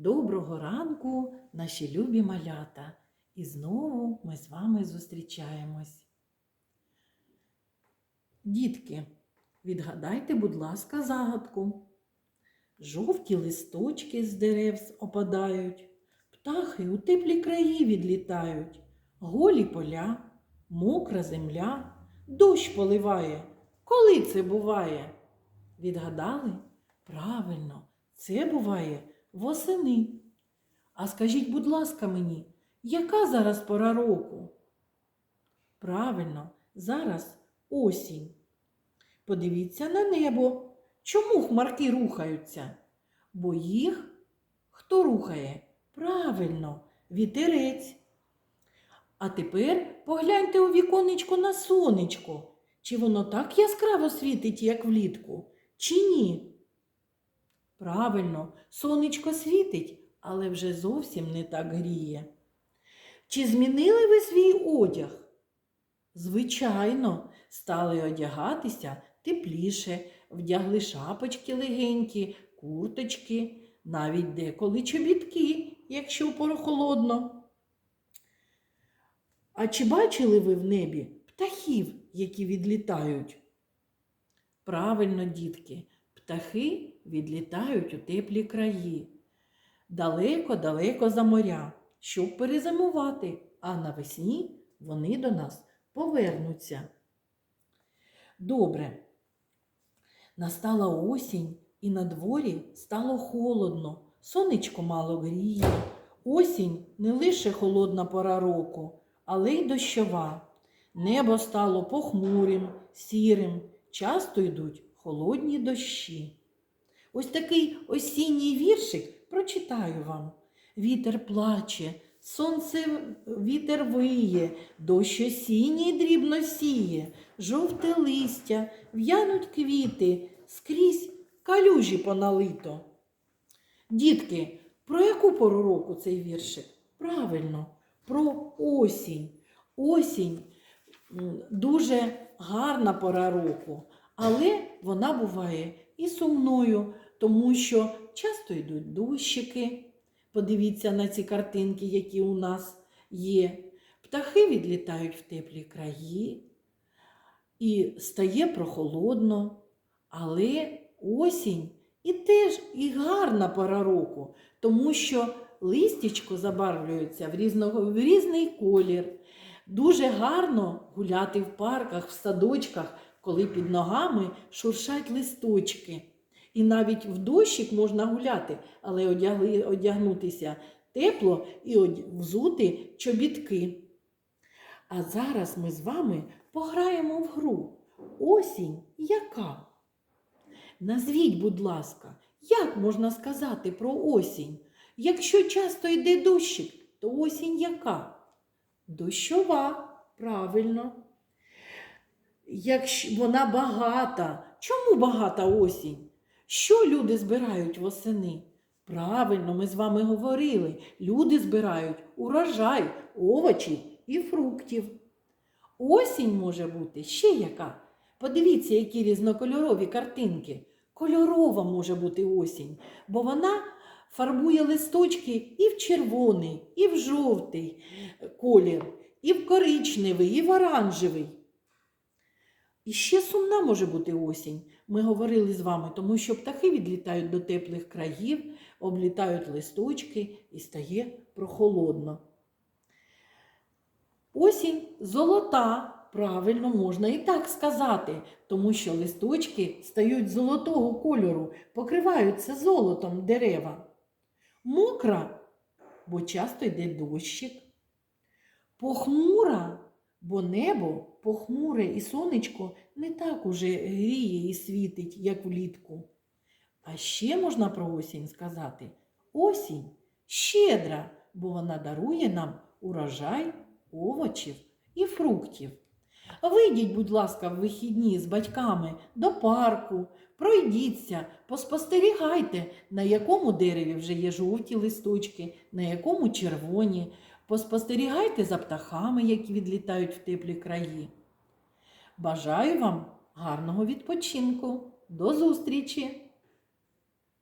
Доброго ранку, наші любі малята! І знову ми з вами зустрічаємось. Дітки, відгадайте, будь ласка, загадку. Жовті листочки з дерев опадають, птахи у теплі краї відлітають, голі поля, мокра земля, дощ поливає. Коли це буває? Відгадали? Правильно, це буває восени. А скажіть, будь ласка, мені, яка зараз пора року? Правильно, зараз осінь. Подивіться на небо. Чому хмарки рухаються? Бо їх хто рухає? Правильно, вітерець. А тепер погляньте у віконечко на сонечко. Чи воно так яскраво світить, як влітку, чи ні? Правильно, сонечко світить, але вже зовсім не так гріє. Чи змінили ви свій одяг? Звичайно, стали одягатися тепліше, вдягли шапочки легенькі, курточки, навіть деколи чобітки, якщо прохолодно. А чи бачили ви в небі птахів, які відлітають? Правильно, дітки, птахи відлітають у теплі краї, далеко-далеко за моря, щоб перезимувати, а навесні вони до нас повернуться. Добре. Настала осінь, і на дворі стало холодно, сонечко мало гріє. Осінь не лише холодна пора року, але й дощова. Небо стало похмурим, сірим, часто йдуть холодні дощі. Ось такий осінній віршик прочитаю вам. Вітер плаче, сонце вітер виє, дощ осінній дрібно сіє, жовте листя, в'януть квіти, скрізь калюжі поналито. Дітки, про яку пору року цей віршик? Правильно, про осінь. Осінь дуже гарна пора року, але вона буває і сумною, тому що часто йдуть дощики. Подивіться на ці картинки, які у нас є. Птахи відлітають в теплі краї, і стає прохолодно, але осінь і теж і гарна пора року, тому що листячко забарвлюється в, різного, в різний колір. Дуже гарно гуляти в парках, в садочках, коли під ногами шуршать листочки. І навіть в дощик можна гуляти, але одягнутися тепло і взути чобітки. А зараз ми з вами пограємо в гру. Осінь яка? Назвіть, будь ласка, як можна сказати про осінь? Якщо часто йде дощик, то осінь яка? Дощова, правильно. Якщо вона багата. Чому багата осінь? Що люди збирають восени? Правильно, ми з вами говорили. Люди збирають урожай, овочів і фруктів. Осінь може бути ще яка. Подивіться, які різнокольорові картинки. Кольорова може бути осінь, бо вона фарбує листочки і в червоний, і в жовтий колір, і в коричневий, і в оранжевий. І ще сумна може бути осінь. Ми говорили з вами, тому що птахи відлітають до теплих країв, облітають листочки і стає прохолодно. Осінь золота, правильно можна і так сказати, тому що листочки стають золотого кольору, покриваються золотом дерева. Мокра, бо часто йде дощик. Похмура, бо небо похмуре і сонечко не так уже гріє і світить, як влітку. А ще можна про осінь сказати: осінь щедра, бо вона дарує нам урожай овочів і фруктів. Вийдіть, будь ласка, в вихідні з батьками до парку, пройдіться, поспостерігайте, на якому дереві вже є жовті листочки, на якому червоні. Поспостерігайте за птахами, які відлітають в теплі краї. Бажаю вам гарного відпочинку. До зустрічі!